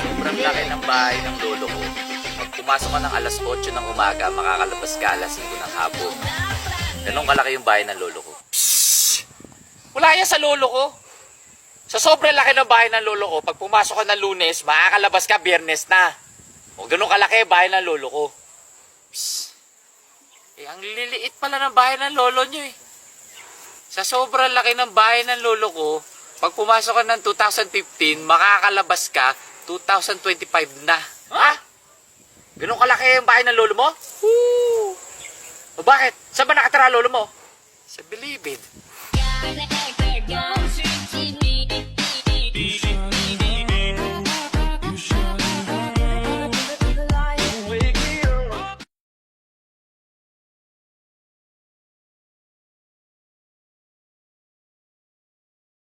sobrang laki ng bahay ng lolo ko. Pag pumasok ka ng alas 8 ng umaga, makakalabas ka alas 5 ng hapon. Ganun kalaki yung bahay ng lolo ko. Wala yan sa lolo ko. Sa sobrang laki ng bahay ng lolo ko, pag pumasok ka ng lunes, makakalabas ka biyernes na. O ganun kalaki bahay ng lolo ko. Psst. Eh, ang liliit pala ng bahay ng lolo nyo eh. Sa sobrang laki ng bahay ng lolo ko, pag pumasok ka ng 2015, makakalabas ka 2025 na. Ha? Ganun kalaki yung bahay ng lolo mo? Woo! O bakit? Saan ba nakatira lolo mo? Sa Bilibid. Go.